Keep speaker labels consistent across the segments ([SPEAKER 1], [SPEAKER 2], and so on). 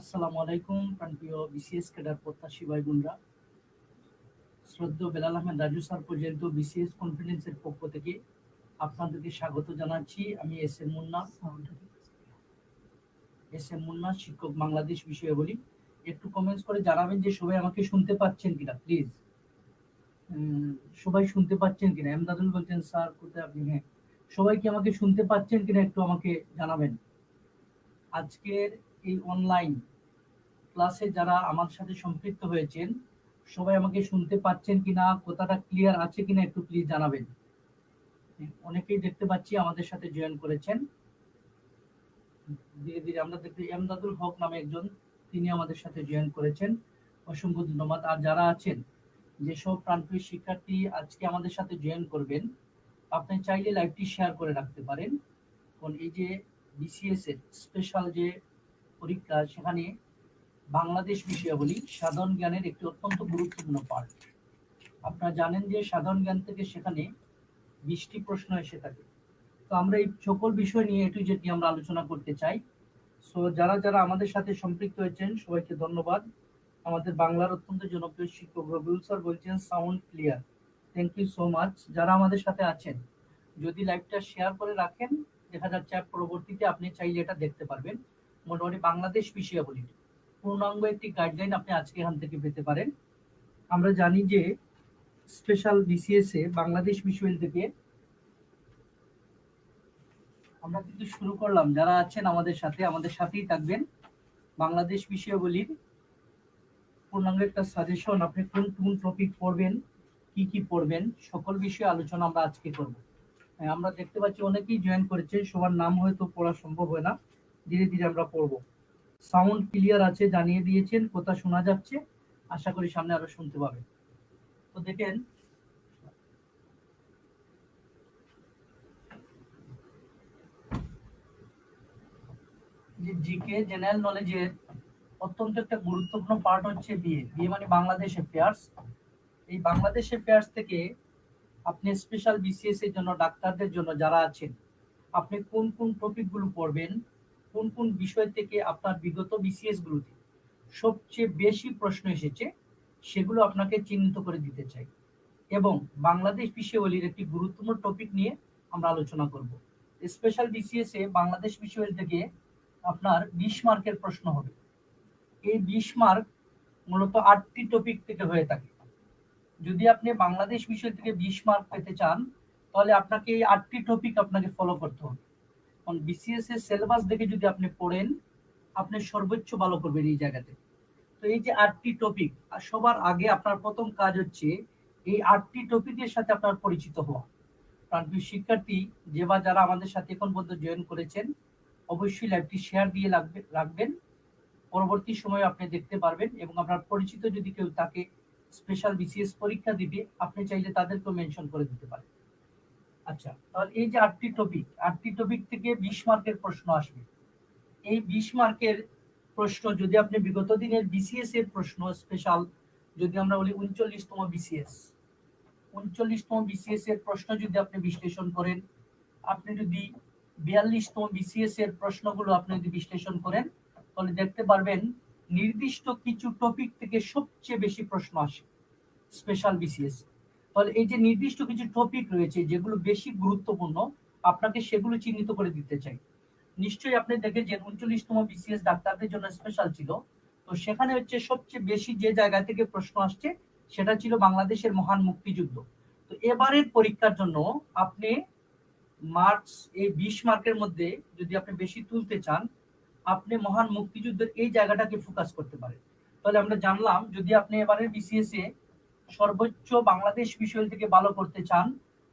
[SPEAKER 1] আসসালামু আলাইকুম, প্রাণপ্রিয় বিসিএস ক্যাডার প্রত্যাশী ভাই বোনরা শ্রদ্ধেয় বেলাল আহমেদ রাজু স্যার পর্যন্ত বিসিএস কনফিডেন্সের পক্ষ থেকে আপনাদেরকে স্বাগত জানাচ্ছি। আমি S M Munna. S M Munna, শিক্ষক বাংলাদেশ বিষয়ে বলি একটু কমেন্টস করে জানাবেন যে সবাই আমাকে শুনতে পাচ্ছেন কিনা প্লিজ সবাই শুনতে পাচ্ছেন কিনা? এমদাদুল বলছেন, স্যার, কোথায় আপনি? হ্যাঁ। সবাই কি আমাকে শুনতে পাচ্ছেন কিনা একটু আমাকে জানাবেন। আজকের এই অনলাইন ক্লাসে যারা আমার সাথে সম্পৃক্ত হয়েছেন, সবাই আমাকে শুনতে পাচ্ছেন কিনা, কথাটা ক্লিয়ার আছে কিনা একটু প্লিজ জানাবেন। অনেকেই দেখতে পাচ্ছি আমাদের সাথে জয়েন করেছেন। ধীরে ধীরে আমরা দেখতে এমদাদুল হক নামে একজন, তিনি আমাদের সাথে জয়েন করেছেন। অসংখ্য ধন্যবাদ। আর যারা আছেন যেসব প্রাণপ্রিয় শিক্ষার্থী আজকে আমাদের সাথে জয়েন করবেন, আপনি চাইলে লাইভটি শেয়ার করে রাখতে পারেন। কারণ এই যে বিসিএস এর স্পেশাল যে পরীক্ষা, সেখানে বাংলাদেশ বিষয়াবলী সাধারণ জ্ঞানের একটি অত্যন্ত গুরুত্বপূর্ণ পার্ট আপনারা জানেন যে সাধারণ জ্ঞান থেকে সেখানে বিশটি প্রশ্ন এসে থাকে। তো আমরা এই সকল বিষয় নিয়ে একটু যেটি আমরা আলোচনা করতে চাই। সো যারা যারা আমাদের সাথে সম্পৃক্ত হয়েছেন, সবাইকে ধন্যবাদ। আমাদের বাংলার অত্যন্ত জনপ্রিয় শিক্ষক রবিউল স্যার বলছেন sound clear thank you so much যারা আমাদের সাথে আছেন, যদি লাইভটা শেয়ার করে রাখেন, দেখা যাচ্ছে পরবর্তীতে আপনি চাইলে এটা দেখতে পারবেন। মোটামুটি বাংলাদেশ বিষয়াবলী পূর্ণাঙ্গ একটি গাইডলাইন আপনি আজকে এখান থেকে পেতে পারেন। আমরা জানি যে স্পেশাল বিসিএস এ বাংলাদেশ বিষয় থেকে আমরা কিন্তু শুরু করলাম। যারা আছেন আমাদের সাথে, আমাদের সাথেই থাকবেন। বাংলাদেশ বিষয়াবলীর পূর্ণাঙ্গ একটা সাজেশন আপনি কোন কোন টপিক পড়বেন, কি কি পড়বেন, সকল বিষয়ে আলোচনা আমরা আজকে করব। আমরা দেখতে পাচ্ছি অনেকেই জয়েন করেছে সবার নাম হয়তো পড়া সম্ভব হয় না। ধীরে ধীরে আমরা পড়ব। সাউন্ড ক্লিয়ার আছে, জানিয়ে দিয়েছেন, কথা শোনা যাচ্ছে, আশা করি সামনে আরও শুনতে পাবেন তো দেখেন জিকে, জেনারেল নলেজের অত্যন্ত একটা গুরুত্বপূর্ণ পার্ট হচ্ছে বিয়ে বিয়ে মানে বাংলাদেশ অ্যাফেয়ার্স এই বাংলাদেশ অ্যাফেয়ার্স থেকে আপনি স্পেশাল বিসিএস এর জন্য, ডাক্তারদের জন্য যারা আছেন, আপনি কোন কোন টপিকগুলো পড়বেন? কোন কোন বিষয় থেকে আপনার বিগত বিসিএস গুলোতে সবচেয়ে বেশি প্রশ্ন এসেছে, সেগুলো আপনাকে চিহ্নিত করে দিতে চাই। এবং বাংলাদেশ বিষয়বলির একটি গুরুত্বপূর্ণ টপিক নিয়ে আমরা আলোচনা করব। স্পেশাল বিসিএস এ বাংলাদেশ বিষয়বলি থেকে আপনার বিশ মার্কের প্রশ্ন হবে। এই বিশ মার্ক মূলত আটটি টপিক থেকে হয়ে থাকে। যদি আপনি বাংলাদেশ বিষয় থেকে বিশ মার্ক পেতে চান, তাহলে আপনাকে এই আটটি টপিক আপনাকে ফলো করতে হবে। কারণ বিসিএস এর সিলেবাস দেখে যদি আপনি পড়েন, আপনি সর্বোচ্চ ভালো করবেন এই জায়গাতে। তো এই যে আটটি টপিক সবার আগে আপনার প্রথম কাজ হচ্ছে এই আটটি টপিকের সাথে আপনার পরিচিত হওয়া। কারণ শিক্ষার্থী যে বা যারা আমাদের সাথে এখন পর্যন্ত জয়েন করেছেন, অবশ্যই লাইভটি শেয়ার দিয়ে লাগবে, রাখবেন। পরবর্তী সময়ে আপনি দেখতে পারবেন এবং আপনার পরিচিত যদি কেউ তাকে স্পেশাল বিসিএস পরীক্ষা দিবে, আপনি চাইলে তাদেরকেও মেনশন করে দিতে পারেন। আচ্ছা তাহলে এই যে আটটি টপিক আটটি টপিক থেকে বিশ মার্কের প্রশ্ন আসবে। এই বিশ মার্কের প্রশ্ন যদি আপনি বিগত দিনের বিসিএস এর প্রশ্ন স্পেশাল যদি আমরা বলি উনচল্লিশতম বিসিএস উনচল্লিশতম বিসিএস এর প্রশ্ন যদি আপনি বিশ্লেষণ করেন, আপনি যদি বিয়াল্লিশতম বিসিএস এর প্রশ্নগুলো আপনি যদি বিশ্লেষণ করেন, তাহলে দেখতে পারবেন নির্দিষ্ট কিছু টপিক থেকে সবচেয়ে বেশি প্রশ্ন আসে স্পেশাল বিসিএস তাহলে এই যে নির্দিষ্ট কিছু টপিক রয়েছে যেগুলো বেশি গুরুত্বপূর্ণ, আপনাকে সেগুলো চিহ্নিত করে দিতে চাই। নিশ্চয়ই আপনি দেখেছেন উনচল্লিশতম বিসিএস ডাক্তারদের জন্য স্পেশাল ছিল। তো সেখানে হচ্ছে সবচেয়ে বেশি যে জায়গা থেকে প্রশ্ন আসছে, সেটা ছিল বাংলাদেশের মহান মুক্তিযুদ্ধ। তো এবারের পরীক্ষার জন্য আপনি মার্কস এই বিশ মার্কের মধ্যে যদি আপনি বেশি তুলতে চান, আপনি মহান মুক্তিযুদ্ধের এই জায়গাটাকে ফোকাস করতে পারেন। তাহলে আমরা জানলাম যদি আপনি এবারের বিসিএস এ সর্বোচ্চ বাংলাদেশ বিষয় থেকে ভালো করতে চান,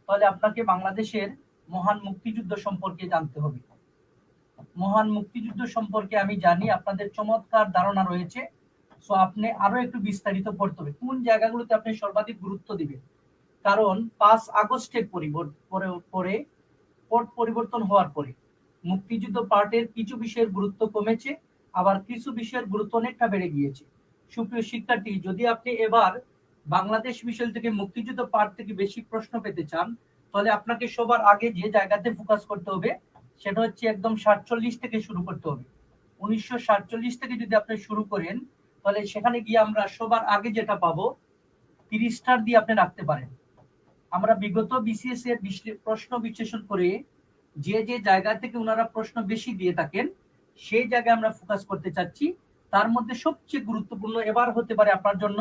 [SPEAKER 1] তাহলে আপনাকে বাংলাদেশের মহান মুক্তিযুদ্ধ সম্পর্কে জানতে হবে। মহান মুক্তিযুদ্ধ সম্পর্কে আমি জানি, আপনাদের চমৎকার ধারণা রয়েছে। সো আপনি আরও একটু বিস্তারিত পড়তে হবে। কোন জায়গাগুলোতে আপনি সর্বাধিক গুরুত্ব দিবেন? কারণ পাঁচ আগস্টের পরে পরে, পট পরিবর্তন হওয়ার পরে মুক্তিযুদ্ধ পার্টের কিছু বিষয়ের গুরুত্ব কমেছে, আবার কিছু বিষয়ের গুরুত্ব অনেকটা বেড়ে গিয়েছে। সুপ্রিয় শিক্ষার্থী, যদি আপনি এবার বাংলাদেশ বিষয় থেকে মুক্তিযুদ্ধ পার্ট থেকে বেশি প্রশ্ন পেতে চান, তাহলে আপনাকে সবার আগে যে জায়গাতে ফোকাস করতে হবে, সেটা হচ্ছে একদম সাতচল্লিশ থেকে শুরু করতে হবে। উনিশশো সাতচল্লিশ থেকে যদি আপনি শুরু করেন, তাহলে সেখানে গিয়ে আমরা সবার আগে যেটা পাবো তিরিশ স্টার দিয়ে আপনি রাখতে পারেন। আমরা বিগত বিসিএস এর প্রশ্ন বিশ্লেষণ করে যে যে জায়গা থেকে ওনারা প্রশ্ন বেশি দিয়ে থাকেন, সেই জায়গায় আমরা ফোকাস করতে চাচ্ছি। তার মধ্যে সবচেয়ে গুরুত্বপূর্ণ এবার হতে পারে আপনার জন্য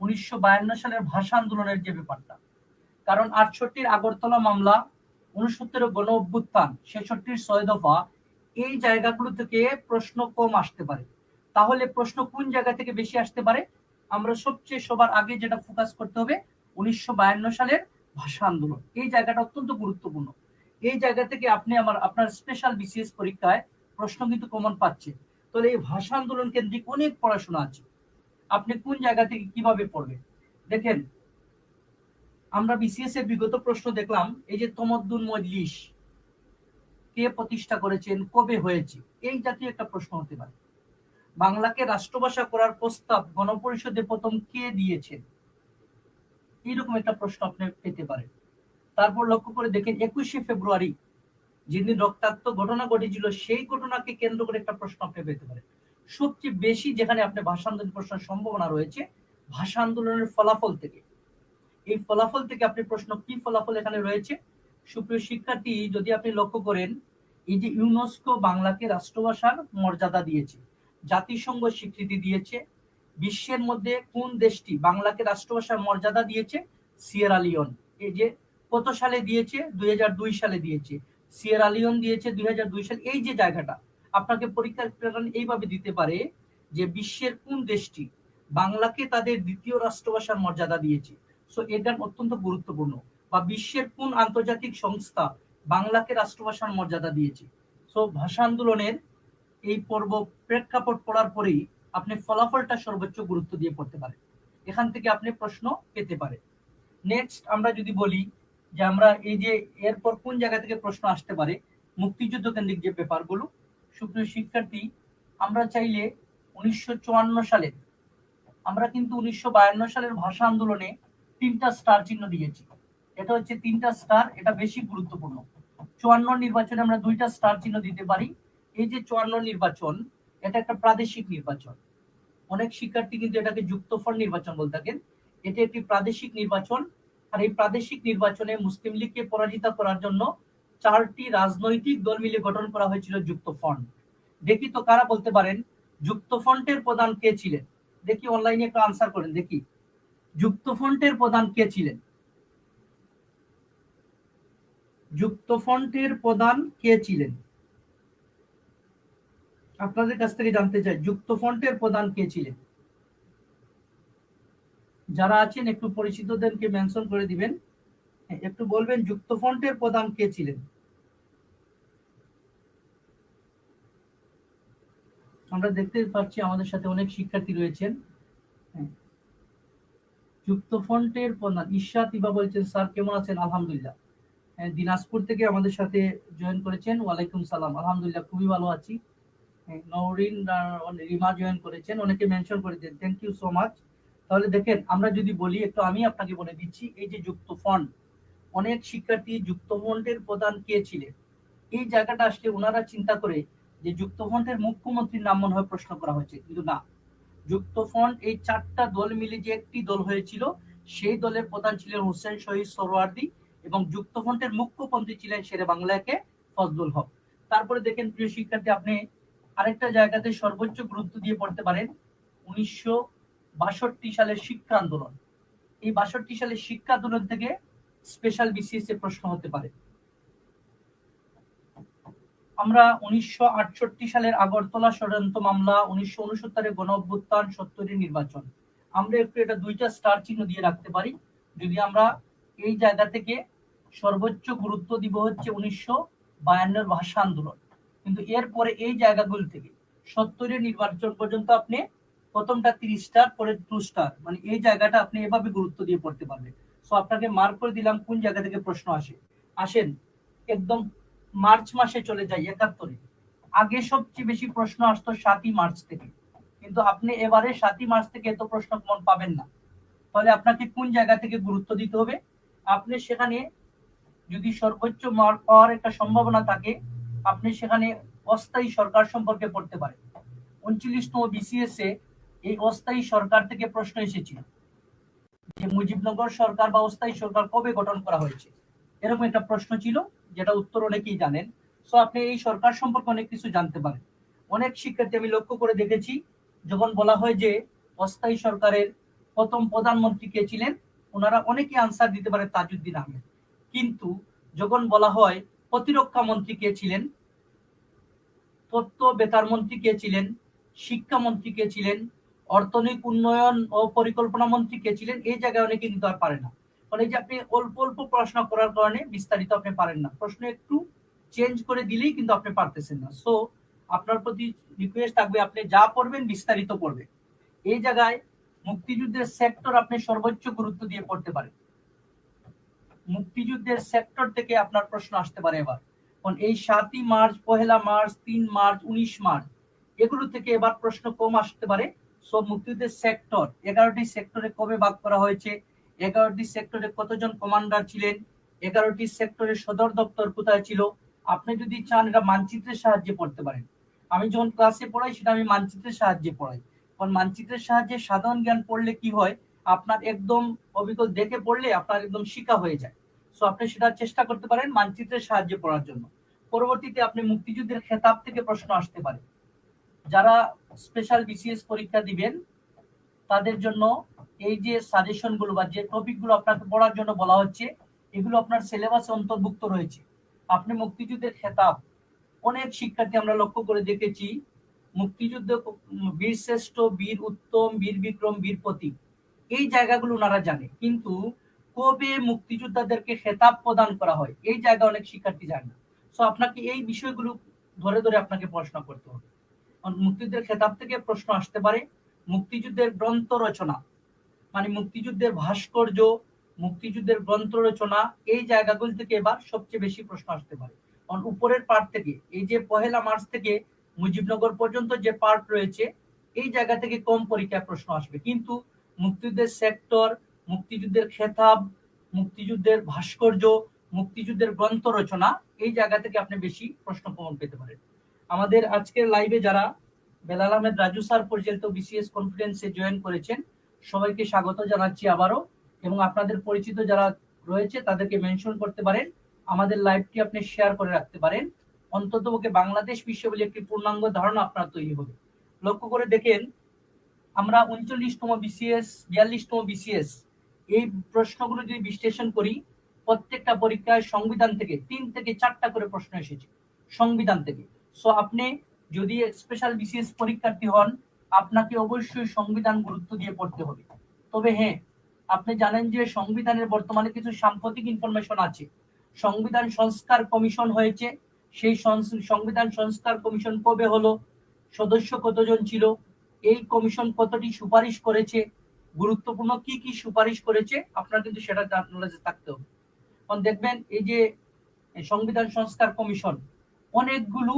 [SPEAKER 1] উনিশশো বায়ান্ন সালের ভাষা আন্দোলনের যে ব্যাপারটা। কারণ আটষট্টির আগরতলা মামলা উনসত্তর গণ অভ্যুত্থান, ছেষট্টির ছয় দফা, এই জায়গাগুলো থেকে প্রশ্ন কম আসতে পারে। তাহলে প্রশ্ন কোন জায়গা থেকে বেশি আসতে পারে? আমরা সবচেয়ে সবার আগে যেটা ফোকাস করতে হবে, উনিশশো বায়ান্ন সালের ভাষা আন্দোলন। এই জায়গাটা অত্যন্ত গুরুত্বপূর্ণ। এই জায়গা থেকে আপনি আমার, আপনার স্পেশাল বিসিএস পরীক্ষায় প্রশ্ন কিন্তু কমন পাচ্ছে তাহলে এই ভাষা আন্দোলন কেন্দ্রিক অনেক পড়াশোনা আছে। আপনি কোন জায়গা থেকে কীভাবে পড়বেন? দেখেন, আমরা বিসিএস এর বিগত প্রশ্ন দেখলাম, এই যে তমদ্দুন মজলিস, কে প্রতিষ্ঠা করেছেন, কবে হয়েছে? এই জাতীয় একটা প্রশ্ন হতে পারে। বাংলাকে রাষ্ট্রভাষা করার প্রস্তাব গণপরিষদে প্রথম কে দিয়েছেন? এইরকম একটা প্রশ্ন আপনি পেতে পারেন। তারপর লক্ষ্য করে দেখেন, একুশে ফেব্রুয়ারি, যেদিন রক্তাক্ত ঘটনা ঘটেছিল, সেই ঘটনাকে কেন্দ্র করে একটা প্রশ্ন আপনি পেতে পারেন। সবচেয়ে বেশি যেখানে আপনি ভাষা আন্দোলন প্রশ্নের সম্ভাবনা রয়েছে, ভাষা আন্দোলনের ফলাফল থেকে। এই ফলাফল থেকে আপনি প্রশ্ন, কি ফলাফল এখানে রয়েছে? সুপ্রিয় শিক্ষার্থী, যদি আপনি লক্ষ্য করেন, এই যে ইউনেস্কো বাংলাকে রাষ্ট্রভাষার মর্যাদা দিয়েছে, জাতিসংঘ স্বীকৃতি দিয়েছে, বিশ্বের মধ্যে কোন দেশটি বাংলাকে রাষ্ট্রভাষার মর্যাদা দিয়েছে? Sierra Leone. এই যে কত সালে দিয়েছে? দুই হাজার দুই সালে দিয়েছে। সিয়েরা লিওন দিয়েছে দুই সালে। এই যে জায়গাটা আপনাকে পরীক্ষার প্যাটার্ন এইভাবে দিতে পারে যে বিশ্বের কোন দেশটি বাংলাকে তাদের দ্বিতীয় রাষ্ট্রভাষার মর্যাদা দিয়েছে। সো এটা অত্যন্ত গুরুত্বপূর্ণ। বা বিশ্বের কোন আন্তর্জাতিক সংস্থা বাংলাকে রাষ্ট্রভাষার মর্যাদা দিয়েছে। সো ভাষা আন্দোলনের এই পর্ব প্রেক্ষাপট পড়ার পরেই আপনি ফলাফলটা সর্বোচ্চ গুরুত্ব দিয়ে পড়তে পারেন। এখান থেকে আপনি প্রশ্ন পেতে পারেন। নেক্সট আমরা যদি বলি যে আমরা এই যে এরপর কোন জায়গা থেকে প্রশ্ন আসতে পারে, মুক্তিযুদ্ধ কেন্দ্রিক যে ব্যাপারগুলো সুপ্রিয় শিক্ষার্থী, আমরা চাইলে উনিশশো সালে, আমরা কিন্তু উনিশশো সালের ভাষা আন্দোলনে তিনটা স্টার চিহ্ন দিয়েছি। এটা হচ্ছে তিনটা স্টার এটা বেশি গুরুত্বপূর্ণ। চুয়ান্ন নির্বাচনে আমরা দুইটা স্টার চিহ্ন দিতে পারি। এই যে চুয়ান্ন নির্বাচন, এটা একটা প্রাদেশিক নির্বাচন। অনেক শিক্ষার্থী কিন্তু এটাকে যুক্তফল নির্বাচন বলে থাকেন। এটি একটি প্রাদেশিক নির্বাচন। আর এই প্রাদেশিক নির্বাচনে মুসলিম লীগকে পরাজিত করার জন্য চারটি রাজনৈতিক দল মিলে গঠন করা হয়েছিল যুক্ত ফ্রন্ট দেখি তো কারা বলতে পারেন, যুক্ত ফ্রন্টের প্রধান কে ছিলেন? দেখি অনলাইনে একটু আনসার করেন, দেখি। যুক্ত ফ্রন্টের প্রধান কে ছিলেন? যুক্ত ফ্রন্টের প্রধান কে ছিলেন? আপনাদের কাছ থেকে জানতে চাই, যুক্ত ফ্রন্টের প্রধান কে ছিলেন? যারা আছেন একটু পরিচিতদেরকে মেনশন করে দিবেন। একটু বলবেন যুক্ত ফ্রন্টের প্রধান কে ছিলেন? আমরা দেখতে পাচ্ছি আমাদের সাথে অনেক শিক্ষার্থী রয়েছেন। হ্যাঁ। যুক্ত ফ্রন্টের প্রধান ঈশা তিবা বলছেন স্যার কেমন আছেন? আলহামদুলিল্লাহ। হ্যাঁ, দিনাজপুর থেকে আমাদের সাথে জয়েন করেছেন। ওয়ালাইকুম সালাম। আলহামদুলিল্লাহ খুবই ভালো আছি। হ্যাঁ, নওরিন রিমা জয়েন করেছেন। অনেকে মেনশন করেছেন থ্যাংক ইউ সো মাচ তাহলে দেখেন আমরা যদি বলি একটু আমি আপনাকে বলে দিচ্ছি এই যে যুক্ত ফন্ড অনেক শিক্ষার্থী যুক্ত ফন্ডের প্রধান কে ছিলেন? এই জায়গাটা আসলে ওনারা চিন্তা করে যে যুক্ত ফন্ডের মুখ্যমন্ত্রীর নাম মনে হয় প্রশ্ন করা হয়েছে, কিন্তু না। যুক্ত ফন্ড এই চারটা দল মিলে যে একটি দল হয়েছিল, সেই দলের প্রধান ছিলেন হোসেন শহীদ সরোয়ার্দি এবং যুক্ত ফন্ডের মুখ্যমন্ত্রী ছিলেন শেরে বাংলাকে ফজলুল হক। তারপরে দেখেন, প্রিয় শিক্ষার্থী, আপনি আরেকটা জায়গাতে সর্বোচ্চ গুরুত্ব দিয়ে পড়তে পারেন, উনিশশো বাষট্টি সালের শিক্ষা আন্দোলন। এই বাষট্টি সালের শিক্ষা আন্দোলন থেকে স্পেশাল বিসিএস এ প্রশ্ন হতে পারে। আমরা উনিশশো সালের আগরতলা ষড়যন্ত্র মামলা, উনিশশো উনসত্তরের গণ অভ্যুত্থান সত্তরের নির্বাচন। আমরা একটু এটা দুইটা স্টার চিহ্ন দিয়ে রাখতে পারি। যদি আমরা এই জায়গা থেকে সর্বোচ্চ গুরুত্ব দিব হচ্ছে উনিশশো বায়ান্নর ভাষা আন্দোলন। কিন্তু এরপরে এই জায়গাগুলো থেকে সত্তরের নির্বাচন পর্যন্ত আপনি প্রথমটা তিরিশ স্টার পরে টু স্টার মানে এই জায়গাটা আপনি এভাবে গুরুত্ব দিয়ে পড়তে পারবেন। সো আপনাকে মার্ক করে দিলাম কোন জায়গা থেকে প্রশ্ন আসে। আসেন, একদম মার্চ মাসে চলে যাই, একাত্তরে। আগে সবচেয়ে বেশি প্রশ্ন আসতো সাতই মার্চ থেকে। কিন্তু আপনি এবারে সাতই মার্চ থেকে এত প্রশ্ন কমন পাবেন না। তাহলে আপনাকে কোন জায়গা থেকে গুরুত্ব দিতে হবে? আপনি সেখানে যদি সর্বোচ্চ মার্ক পাওয়ার একটা সম্ভাবনা থাকে, আপনি সেখানে অস্থায়ী সরকার সম্পর্কে পড়তে পারেন। উনচল্লিশতম বিসিএস এ এই অস্থায়ী সরকার থেকে প্রশ্ন এসেছিল। যে মুজিবনগর সরকার বা অস্থায়ী সরকার কবে গঠন করা হয়েছে? এরকম একটা প্রশ্ন ছিল, যেটা উত্তর অনেকেই জানেন। সো আপনি এই সরকার সম্পর্কে অনেক কিছু জানতে পারেন। অনেক শিক্ষার্থী আমি লক্ষ্য করে দেখেছি, যখন বলা হয় যে অস্থায়ী সরকারের প্রথম প্রধানমন্ত্রী কে ছিলেন, ওনারা অনেকে আনসার দিতে পারে তাজউদ্দিন আহমেদ। কিন্তু যখন বলা হয় প্রতিরক্ষা মন্ত্রী কে ছিলেন তথ্য বেতার মন্ত্রী কে ছিলেন শিক্ষামন্ত্রী কে ছিলেন অর্থনৈতিক উন্নয়ন ও পরিকল্পনা মন্ত্রী কে ছিলেন, এই জায়গায় অনেকে কিন্তু আর পারে না। মানে যে আপনি অল্প অল্প পড়াশোনা করার কারণে বিস্তারিত আপনি পারেন না। প্রশ্ন একটু চেঞ্জ করে দিলেই কিন্তু আপনি পারতেছেন না। সো আপনার প্রতি রিকোয়েস্ট থাকবে, আপনি যা পড়বেন বিস্তারিত পড়বেন। এই জায়গায় মুক্তিযুদ্ধের সেক্টর আপনি সর্বোচ্চ গুরুত্ব দিয়ে পড়তে পারেন। মুক্তিযুদ্ধের সেক্টর থেকে আপনার প্রশ্ন আসতে পারে এবার। কারণ এই সাতই মার্চ, পহেলা মার্চ, তিন মার্চ, উনিশ মার্চ, এগুলো থেকে এবার প্রশ্ন কম আসতে পারে। সব মুক্তিযুদ্ধের সেক্টর এগারোটি সেক্টরে কবে ভাগ করা হয়েছে? এগারোটি সেক্টরে কতজন কমান্ডার ছিলেন? এগারোটি সেক্টরের সদর দপ্তর কোথায় ছিল? আপনি যদি চান এটা মানচিত্রের সাহায্যে পড়তে পারেন। আমি যখন ক্লাসে পড়াই, সেটা আমি মানচিত্রের সাহায্যে পড়াই। কারণ মানচিত্রের সাহায্যে সাধারণ জ্ঞান পড়লে কি হয়? আপনার একদম অবিকল দেখে পড়লে আপনার একদম শিকা হয়ে যায়। সো আপনি সেটা চেষ্টা করতে পারেন মানচিত্রের সাহায্যে পড়ার জন্য। পরবর্তীতে আপনি মুক্তিযুদ্ধের খেতাব থেকে প্রশ্ন আসতে পারে। যারা স্পেশাল বিসিএস পরীক্ষা দিবেন, তাদের জন্য এই যে সাজেশনগুলো বা যে টপিকগুলো আপনাকে পড়ার জন্য বলা হচ্ছে, এগুলো আপনার সিলেবাসে অন্তর্ভুক্ত রয়েছে। আপনি মুক্তিযুদ্ধের খেতাব। অনেক শিক্ষার্থী আমরা লক্ষ্য করে দেখেছি, মুক্তিযুদ্ধ বীর শ্রেষ্ঠ, বীর উত্তম, বীর বিক্রম, বীর প্রতীক। এই জায়গাগুলো ওনারা জানে। কিন্তু কবে মুক্তিযোদ্ধাদেরকে খেতাব প্রদান করা হয়, এই জায়গা অনেক শিক্ষার্থী জানে না। সো আপনাকে এই বিষয়গুলো ধরে ধরে আপনাকে পড়াশোনা করতে হবে। মুক্তিযুদ্ধের খেতাব থেকে প্রশ্ন আসতে পারে, মুক্তিযুদ্ধের গ্রন্থ রচনা। মানে মুক্তিযুদ্ধের ভাস্কর্য, মুক্তিযুদ্ধের গ্রন্থ রচনা, এই জায়গাগুলো থেকে এবার সবচেয়ে বেশি প্রশ্ন আসতে পারে। কারণ উপরের পার্ট থেকে, এই যে পহেলা মার্চ থেকে মুজিবনগর পর্যন্ত যে পার্ট রয়েছে, এই জায়গা থেকে কম পরীক্ষায় প্রশ্ন আসবে। কিন্তু মুক্তিযুদ্ধের সেক্টর মুক্তিযুদ্ধের খেতাব, মুক্তিযুদ্ধের ভাস্কর্য, মুক্তিযুদ্ধের গ্রন্থ রচনা, এই জায়গা থেকে আপনি বেশি প্রশ্ন প্রমাণ পেতে পারেন। আমাদের আজকের লাইভে যারা বেলাল আহমেদ, রাজু স্যার পরিচালিত বিসিএস কনফারেন্সে জয়েন করেছেন, সবাইকে স্বাগত জানাচ্ছি আবারও। এবং আপনাদের পরিচিত যারা রয়েছে, তাদেরকে মেনশন করতে পারেন। আমাদের লাইভটি আপনি শেয়ার করে রাখতে পারেন। অন্তত বাংলাদেশ বিশ্ব বলে একটি পূর্ণাঙ্গ ধারণা আপনার তৈরি হবে। লক্ষ্য করে দেখেন, আমরা উনচল্লিশতম বিসিএস বিয়াল্লিশতম বিসিএস এই প্রশ্নগুলো যদি বিশ্লেষণ করি, প্রত্যেকটা পরীক্ষায় সংবিধান থেকে তিন থেকে চারটা করে প্রশ্ন এসেছে। সংবিধান থেকে। সো আপনি যদি স্পেশাল বিসিএস পরীক্ষার্থী হন, আপনাকে অবশ্যই সংবিধান গুরুত্ব দিয়ে পড়তে হবে। তবে হ্যাঁ আপনি জানেন যে সংবিধানের বর্তমানে কিছু সাম্প্রতিক ইনফরমেশন আছে। সংবিধান সংস্কার কমিশন হয়েছে। সেই সংবিধান সংস্কার কমিশন কবে হলো? সদস্য কতজন ছিল? এই কমিশন কতটি সুপারিশ করেছে? গুরুত্বপূর্ণ কি কি সুপারিশ করেছে? আপনার কিন্তু সেটা নলেজে থাকতে হবে। দেখবেন, এই যে সংবিধান সংস্কার কমিশন, অনেকগুলো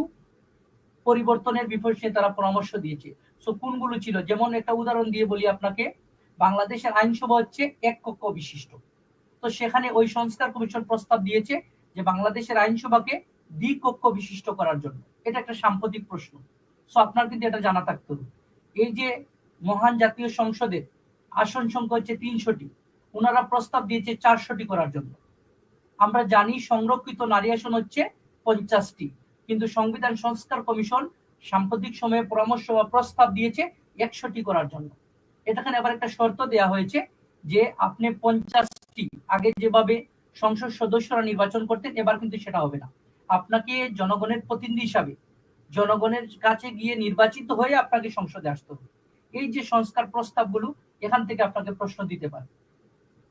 [SPEAKER 1] পরিবর্তনের বিপক্ষে তারা পরামর্শ দিয়েছে। সো কোনগুলো ছিল? যেমন একটা উদাহরণ দিয়ে বলি আপনাকে। বাংলাদেশের আইনসভা হচ্ছে এক কক্ষ বিশিষ্ট। তো সেখানে ওই সংস্কার কমিশন প্রস্তাব দিয়েছে যে বাংলাদেশের আইনসভাকে দ্বিকক্ষ বিশিষ্ট করার জন্য। এটা একটা সাম্প্রতিক প্রশ্ন। সো আপনার কিন্তু এটা জানা থাকতে হবে। এই যে মহান জাতীয় সংসদে আসন সংখ্যা হচ্ছে তিনশোটি। ওনারা প্রস্তাব দিয়েছে চারশোটি করার জন্য। আমরা জানি সংরক্ষিত নারী আসন হচ্ছে পঞ্চাশটি। কিন্তু সংবিধান সংস্কার কমিশন সাম্প্রতিক সময়ে পরামর্শ বা প্রস্তাব দিয়েছে একশোটি করার জন্য। এটাখানে আবার একটা শর্ত দেয়া হয়েছে যে আপনি পঞ্চাশটি আগে যেভাবে সংসদ সদস্যরা নির্বাচন করতেন, এবার কিন্তু সেটা হবে না। আপনাকে জনগণের প্রতিনিধি হিসাবে জনগণের কাছে গিয়ে নির্বাচিত হয়ে আপনাকে সংসদে আসতে হবে। এই যে সংস্কার প্রস্তাবগুলো, এখান থেকে আপনাকে প্রশ্ন দিতে পারে।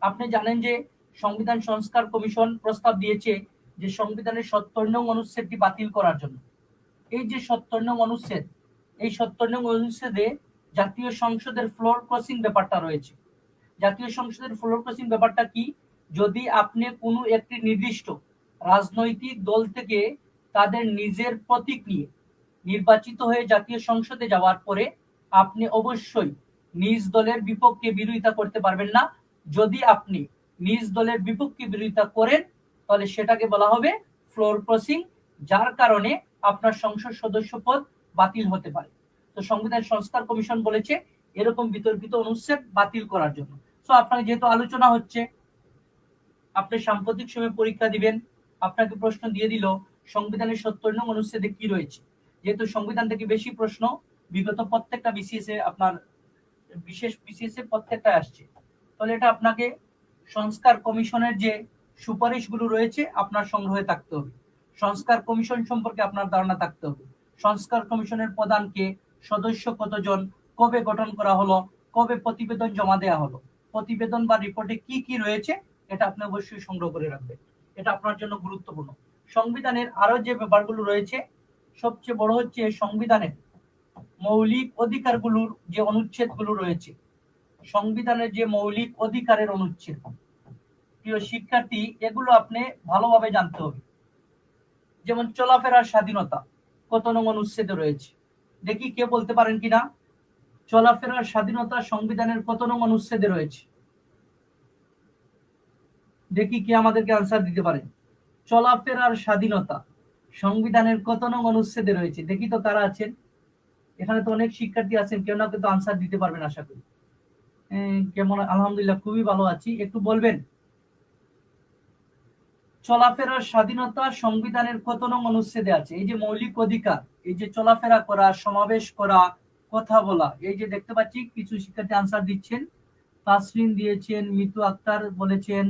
[SPEAKER 1] আপনি জানেন যে সংবিধান সংস্কার কমিশন প্রস্তাব দিয়েছে যে সংবিধানের সত্তর নং অনুচ্ছেদটি বাতিল করার জন্য। এই যে সত্তর নং অনুচ্ছেদ, এই সত্তর নং অনুচ্ছেদে জাতীয় সংসদের ফ্লোর ক্রসিং ব্যাপারটা রয়েছে। জাতীয় সংসদের ফ্লোর ক্রসিং ব্যাপারটা কি? যদি আপনি কোনো একটি নির্দিষ্ট রাজনৈতিক দল থেকে তাদের নিজের প্রতীক নিয়ে নির্বাচিত হয়ে জাতীয় সংসদে যাওয়ার পরে আপনি অবশ্যই নিজ দলের বিপক্ষে বিরোধিতা করতে পারবেন না। যদি আপনি নিজ দলের বিপক্ষে বিরোধিতা করেন তাহলে সেটাকে বলা হবে ফ্লোর ক্রসিং যার কারণে আপনার সংসদ সদস্য পদ বাতিল হতে পারে। তো সংবিধান সংস্কার কমিশন বলেছে, এরকম বিতর্কিত অনুচ্ছেদ বাতিল করার জন্য। তো আপনার যেহেতু আলোচনা হচ্ছে, আপনি সাম্প্রতিক সময়ে পরীক্ষা দিবেন, আপনাকে প্রশ্ন দিয়ে দিল, সংবিধানের সত্তর নং অনুচ্ছেদে কি রয়েছে? যেহেতু সংবিধান থেকে বেশি প্রশ্ন, বিগত প্রত্যেকটা বিসিএস এ আপনার, বিশেষ বিসিএস এ প্রত্যেকটা আসছে। তাহলে এটা আপনাকে সংস্কার কমিশনের যে সুপারিশগুলো রয়েছে, আপনার সংগ্রহে থাকতে হবে। সংস্কার কমিশন সম্পর্কে আপনার ধারণা থাকতে হবে। সংস্কার কমিশনের প্রধানকে সদস্য কতজন, কবে গঠন করা হলো, কবে প্রতিবেদন জমা দেওয়া হলো, প্রতিবেদন বা রিপোর্টে কি কি রয়েছে, এটা আপনি অবশ্যই সংগ্রহ করে রাখবেন। এটা আপনার জন্য গুরুত্বপূর্ণ। সংবিধানের আরও যে ব্যাপারগুলো রয়েছে, সবচেয়ে বড় হচ্ছে সংবিধানের মৌলিক অধিকারগুলোর যে অনুচ্ছেদগুলো রয়েছে। সংবিধানের যে মৌলিক অধিকারের অনুচ্ছেদ প্রিয় শিক্ষার্থী, এগুলো আপনি ভালোভাবে জানতে হবে। যেমন চলাফেরার স্বাধীনতা, কত নং অনুচ্ছেদে রয়েছে। দেখি কে বলতে পারেন কিনা? চলাফেরার স্বাধীনতা সংবিধানের কত নং অনুচ্ছেদে রয়েছে? দেখি কে আমাদেরকে আনসার দিতে পারেন চলাফেরার স্বাধীনতা সংবিধানের কত নং অনুচ্ছেদে রয়েছে? দেখি তো কারা আছেন। এখানে তো অনেক শিক্ষার্থী আছেন, কেউ না কিন্তু আনসার দিতে পারবেন আশা করি। কেমন? আলহামদুলিল্লাহ, খুবই ভালো আছি। একটু বলবেন? চলাফেরার স্বাধীনতা সংবিধানের কত নং অনুচ্ছেদে আছে? এই যে মৌলিক অধিকার, এই যে চলাফেরা করা, সমাবেশ করা, কথা বলা, এই যে দেখতে পাচ্ছি কিছু শিক্ষার্থী আনসার দিচ্ছেন। তাসরিন দিয়েছেন, মিতু আক্তার বলেছেন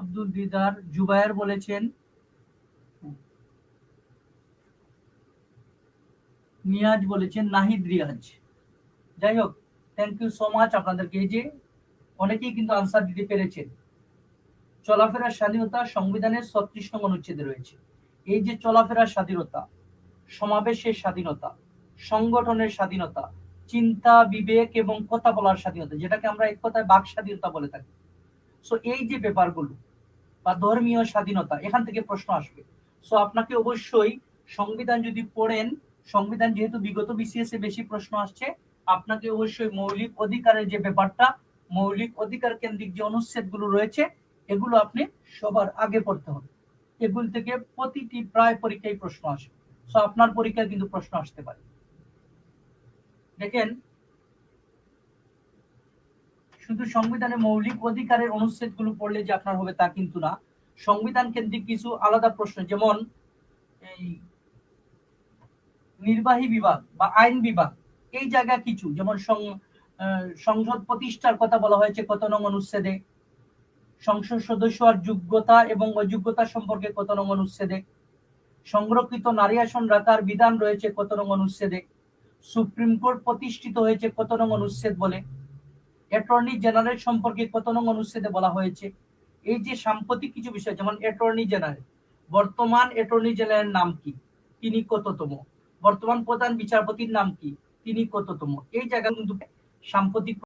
[SPEAKER 1] আব্দুল দিদার জুবায়ের বলেছেন নিয়াজ বলেছেন, নাহিদ রিয়াজ। যাই হোক থ্যাংক ইউ সো মাচ আপনাদেরকে। এই যে অনেকেই কিন্তু আনসার দিতে পেরেছেন। চলাফেরার স্বাধীনতা সংবিধানের ছত্রিশ নং অনুচ্ছেদে রয়েছে। এই যে চলাফেরার স্বাধীনতা, সমাবেশের স্বাধীনতা, সংগঠনের স্বাধীনতা, চিন্তা, বিবেক এবং কথা বলার স্বাধীনতা, যেটাকে আমরা এক কথায় বাক স্বাধীনতা বলে থাকি। সো এই যে ব্যাপারগুলো বা ধর্মীয় স্বাধীনতা, এখান থেকে প্রশ্ন আসবে। সো আপনাকে অবশ্যই সংবিধান যদি পড়েন, সংবিধান যেহেতু বিগত বিসিএস এ বেশি প্রশ্ন আসছে, আপনাকে অবশ্যই মৌলিক অধিকারের যে ব্যাপারটা, মৌলিক অধিকার কেন্দ্রিক যে অনুচ্ছেদগুলো রয়েছে এগুলো আপনি সবার আগে পড়তে হবে। এগুলো থেকে প্রতিটি প্রায় পরীক্ষায় প্রশ্ন আসে। সো আপনার পরীক্ষায় কিন্তু প্রশ্ন আসতে পারে। দেখেন, শুধু সংবিধানের মৌলিক অধিকারের অনুচ্ছেদগুলো পড়লে যে আপনার হবে তা কিন্তু না। সংবিধান কেন্দ্রিক কিছু আলাদা প্রশ্ন, যেমন এই নির্বাহী বিভাগ বা আইন বিভাগ, এই জায়গা কিছু, যেমন সংসদ প্রতিষ্ঠার কথা বলা হয়েছে কত নং অনুচ্ছেদে। সংসদ সদস্য আর যোগ্যতা এবং অযোগ্যতা সম্পর্কে কত নং অনুচ্ছেদে সংরক্ষিত নারী আসন রাখার বিধান রয়েছে কত নং অনুচ্ছেদে সুপ্রিম কোর্ট প্রতিষ্ঠিত হয়েছে কত নং অনুচ্ছেদ বলে? অ্যাটর্নি জেনারেল সম্পর্কে কত নং অনুচ্ছেদে বলা হয়েছে? এই যে সাম্প্রতিক কিছু বিষয়, যেমন অ্যাটর্নি জেনারেল, বর্তমান অ্যাটর্নি জেনারেল নাম কি? তিনি কততম? বর্তমান প্রধান বিচারপতির নাম কি? তিনি কততম? এই জায়গা কিন্তু সাম্প্রতিক